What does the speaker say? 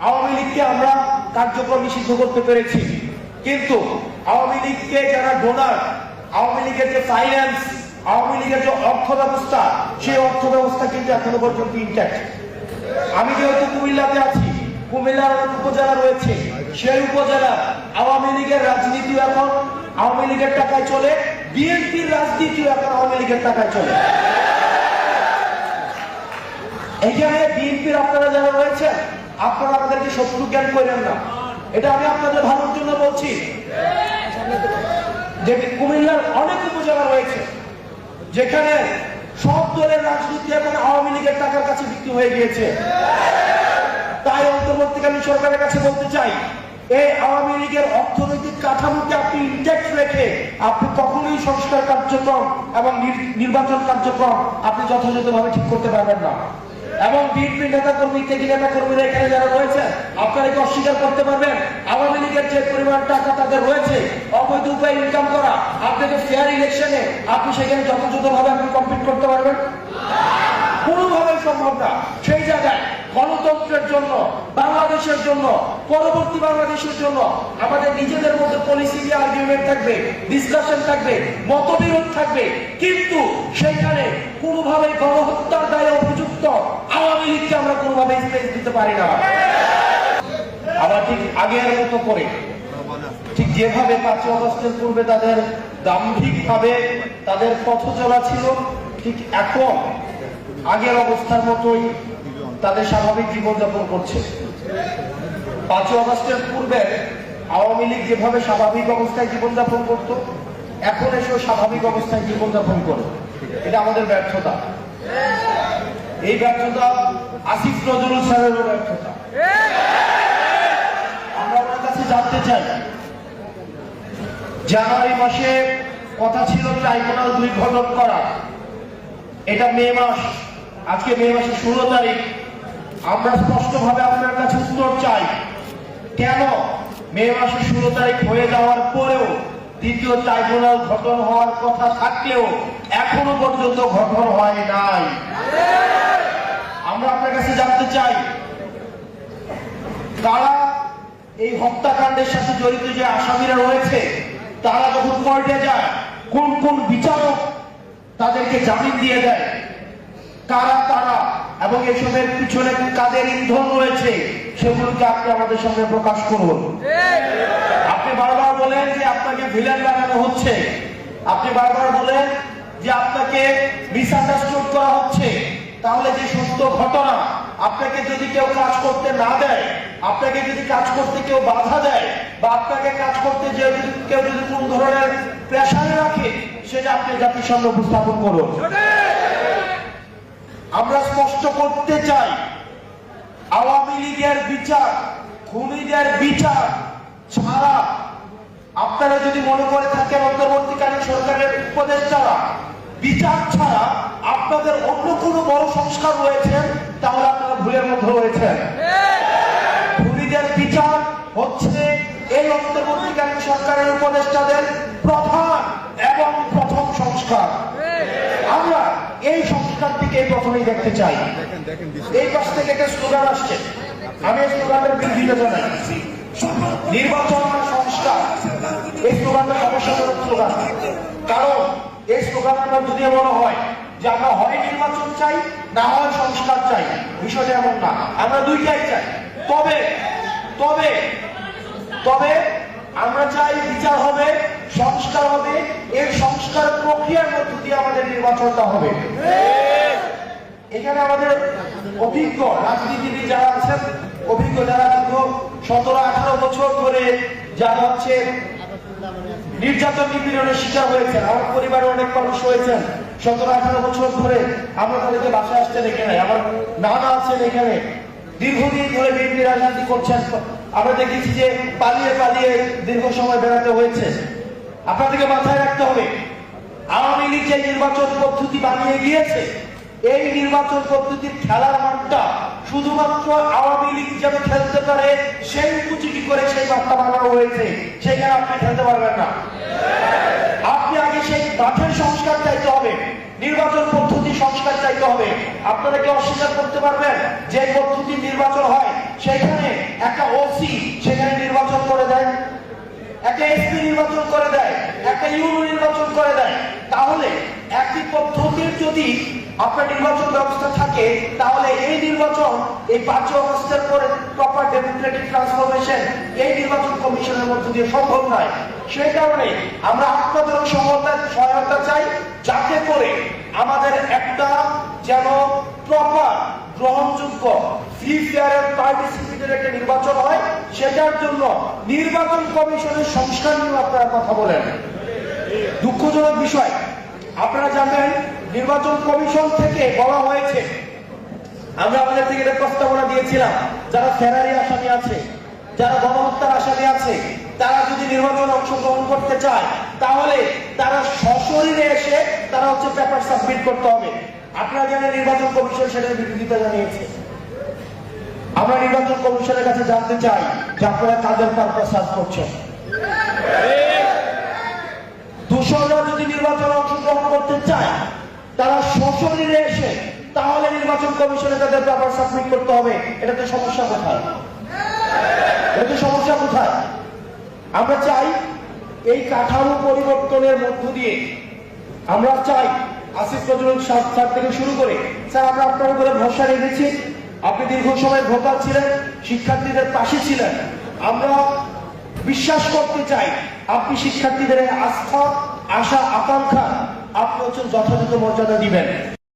আওয়ামী লীগকে আমরা কার্যক্রম নিষিদ্ধ করতে পেরেছি। কিন্তু আওয়ামী লীগকে যারা ডোনার আওয়ামী লীগের যে ফাইন্যান্স আওয়ামী লীগের যে অর্থ ব্যবস্থা সেই অর্থ ব্যবস্থা কিন্তু এখনও পর্যন্ত ইনট্যাক্ট আমি যেহেতু কুমিল্লাতে আছি, কুমিল্লার উপজেলা রয়েছে, সেই উপজেলা আওয়ামী লীগের রাজনীতিও এখন আওয়ামী লীগের টাকায় চলে, বিএনপির রাজনীতিও এখন আওয়ামী লীগের টাকায় চলে। এখানে বিএনপির আপনারা যারা রয়েছেন আপনারা আমাদেরকে শত্রু জ্ঞান করেন না। এটা আমি আপনাদের ভালোর জন্য বলছি। যে কুমিল্লার অনেক উপজেলা রয়েছে, যেখানে সব দলের রাজনীতি এখন আওয়ামী লীগের টাকার কাছে বিক্রি হয়ে গিয়েছে। তাই অন্তর্বর্তীকালীন সরকারের কাছে বলতে চাই, এই আওয়ামী লীগের অর্থনৈতিক কাঠামোকে আপনি ইনটেক্ট রেখে আপনি কখনোই সংস্কার কার্যক্রম এবং নির- নির্বাচন কার্যক্রম আপনি যথাযথভাবে ঠিক করতে পারবেন না। এবং বিএনপি নেতা কর্মী থেকে নেতা কর্মীরা এখানে যারা রয়েছে, আপনারা কি অস্বীকার করতে পারবেন? আওয়ামী লীগের যে পরিমাণ টাকা তাদের রয়েছে, অবৈধ উপায় ইনকাম করা, আপনাকে ফেয়ার ইলেকশনে আপনি সেখানে যথাযথভাবে আপনি কমপ্লিট করতে পারবেন? কোনোভাবেই সম্ভব না। সেই জায়গায় গণতন্ত্রের জন্য, বাংলাদেশের জন্য, পরবর্তী বাংলাদেশের জন্য আমাদের নিজেদের মধ্যে পলিসি আর্গুমেন্ট থাকবে ডিসকাশন থাকবে, মতবিরোধ থাকবে। কিন্তু সেইখানে কোনোভাবেই গণহত্যার দায়ে অভিযুক্ত আওয়ামী লীগকে আমরা কোনোভাবেই স্পেস দিতে পারি না। আবার ঠিক আগের মতো করে, ঠিক যেভাবে পাঁচই অগস্টের পূর্বে তাদের দাম্ভিক ভাবে তাদের পথ চলা ছিল, ঠিক এখন আগের অবস্থার মতোই তাদের স্বাভাবিক জীবনযাপন করছে। পাঁচই অগস্টের পূর্বে আওয়ামী লীগ যেভাবে স্বাভাবিক অবস্থায় জীবনযাপন করত, এখন এসেও স্বাভাবিক অবস্থায় জীবনযাপন করে। এটা আমাদের ব্যর্থতা। এই ব্যর্থতা আসিফ নজরুল স্যারেরও ব্যর্থতা। আমরা ওনার কাছে জানতে চাই, জানুয়ারি মাসে কথা ছিল ট্রাইব্যুনাল গঠন করা। এটা মে মাস, আজকে মে মাসের ষোলো তারিখ। আমরা স্পষ্টভাবে আপনার কাছে উত্তর চাই। কেন? মে মাসের ষোলো তারিখ হয়ে যাওয়ার পরেও দ্বিতীয় ট্রাইব্যুনাল গঠন হওয়ার কথা থাকলেও এখনও পর্যন্ত গঠন হয় নাই। আমরা আপনার কাছে জানতে চাই তারা এই হত্যাকাণ্ডের সাথে জড়িত যে আসামিরা রয়েছে, তারা যখন কোর্টে যায়, কোন কোন বিচারক তাদেরকে জামিন দিয়ে দেয়? কারা তারা? এবং এসবের পিছনে কাদের ইন্ধন রয়েছে, সেগুলোকে আপনি আমাদের সামনে প্রকাশ করুন। আপনি বারবার বলেন যে আপনাকে ভিলেন বানানো হচ্ছে। আপনি বারবার বলেন যে আপনাকে মিসআন্ডারস্টুড করা হচ্ছে। তাহলে যে সত্য ঘটনা, আপনাকে যদি কেউ কাজ করতে না দেয়, আপনাকে যদি কাজ করতে কেউ বাধা দেয়, বা আপনাকে কাজ করতে যে কেউ যদি কোন ধরনের প্রেশারে রাখে, সেটা আপনি জাতির সামনে উপস্থাপন করুন। আমরা স্পষ্ট করতে চাই, আওয়ামী লীগের বিচার, খুনিদের বিচার ছাড়া আপনারা যদি মনে করে থাকেন, অন্তর্বর্তীকালীন সরকারের উপদেশ ছাড়া, বিচার ছাড়া আপনাদের অন্য কোনো বড় সংস্কার রয়েছে, তাহলে আপনারা ভুলের মধ্যে রয়েছেন। খুনিদের বিচার হচ্ছে এই অন্তর্বর্তীকালীন সরকারের উপদেষ্টাদের প্রধান এবং প্রথম সংস্কার। সংস্কারটিকে প্রথমেই দেখতে চাই? এই পাশ থেকে একটা স্লোগান আসছে। আমি এই স্লোগানের বিরোধিতা জানাই। নির্বাচন সংস্কার এই স্লোগানটা সমস্যাজনক স্লোগান। কারণ এই স্লোগান আমরা যদি মনে হয় যে আমরা হয় নির্বাচন চাই না হয় সংস্কার চাই বিষয়টা এমন না। আমরা দুইটাই চাই। তবে তবে তবে আমরা চাই বিচার হবে সংস্কার হবে এর সংস্কার প্রক্রিয়ার মধ্য দিয়ে আমাদের নির্বাচনটা হবে। এখানে আমাদের অভিজ্ঞ রাজনীতিবিদ যারা আছেন, অভিজ্ঞ যারা দীর্ঘ সতেরো, আঠারো বছর ধরে যারা হচ্ছে নির্যাতন নিপীড়নের শিকার হয়েছেন, আমার পরিবারে অনেক মানুষ হয়েছেন সতেরো, আঠারো বছর ধরে আমরা তাদেরকে বাসায় দেখে নাই আমার নানা আছেন এখানে। দীর্ঘদিন ধরে বিএনপি রাজনীতি করছেন। আমরা দেখেছি যে পালিয়ে পালিয়ে দীর্ঘ সময় বেড়াতে হয়েছে। আপনাদেরকে মাথায় রাখতে হবে, আওয়ামী লীগ যে নির্বাচন পদ্ধতি বানিয়ে গিয়েছে এই নির্বাচন পদ্ধতির খেলার মাঠটা শুধুমাত্র আওয়ামী লীগ যেন খেলতে পারে, সেই উপযোগী করে সেই মাঠটা বানানো হয়েছে। সেখানে আপনি খেলতে পারবেন না। আপনি আগে সেই মাঠের সংস্কার চাইতে হবে, নির্বাচন পদ্ধতি সংস্কার চাইতে হবে। আপনারা কি অস্বীকার করতে পারবেন? যে পদ্ধতি নির্বাচন হয়, সেখানে একটা ওসি সেখানে নির্বাচন করে দেয়, একটা এসপি নির্বাচন করে দেয়, একটা ইউনো নির্বাচন করে দেয়। তাহলে একই পদ্ধতির যদি আপনার নির্বাচন ব্যবস্থা থাকে, তাহলে এই নির্বাচন এই পাঁচ অগস্টের পরে প্রপার ডেমোক্রেটিক ট্রান্সফরমেশন এই নির্বাচন কমিশনের মধ্য দিয়ে সম্ভব নয়। সেই কারণে আমরা আপনাদের সহায়তা সহায়তা চাই, যাতে করে আমাদের একটা যেন প্রপার গ্রহণযোগ্য ফ্রি পার্টিসিপেটের একটা নির্বাচন হয়, সেটার জন্য নির্বাচন কমিশনের সংস্কার নিয়ে আপনারা কথা বলেন। দুঃখজনক বিষয় আপনারা জানেন নির্বাচন কমিশন থেকে বলা হয়েছে, আমরা আমাদের থেকে এটা প্রস্তাবনা দিয়েছিলাম, যারা ফেরারি আসামি আছে, যারা গণহত্যার আসামি আছে, তারা যদি নির্বাচনে অংশগ্রহণ করতে চায়, তাহলে তারা সশরীরে এসে তারা হচ্ছে পেপার সাবমিট করতে হবে। আপনারা জানেন নির্বাচন কমিশন সেটার বিরোধিতা জানিয়েছে। আমরা নির্বাচন কমিশনের কাছে জানতে চাই যে আপনারা কাদের পারপাস সার্ভ করছেন? দূষণরা যদি নির্বাচনে অংশগ্রহণ করতে চায়, তারা সশরীরে এসে তাহলে নির্বাচন কমিশনে তাদের পেপার সাবমিট করতে হবে। এটাতে সমস্যা কোথায়? এটাতে সমস্যা কোথায়? আমরা চাই এই কাঠামো পরিবর্তনের মধ্য দিয়ে আমরা চাই আসিফ নজরুল স্যার থেকে শুরু করে স্যার, আমরা আপনার উপরে ভরসা রেখেছি। আপনি দীর্ঘ সময় ভোকাল ছিলেন, শিক্ষার্থীদের পাশে ছিলেন। আমরা বিশ্বাস করতে চাই আপনি শিক্ষার্থীদের আস্থা আশা আকাঙ্ক্ষা আপনি হচ্ছেন যথাযথ মর্যাদা দিবেন।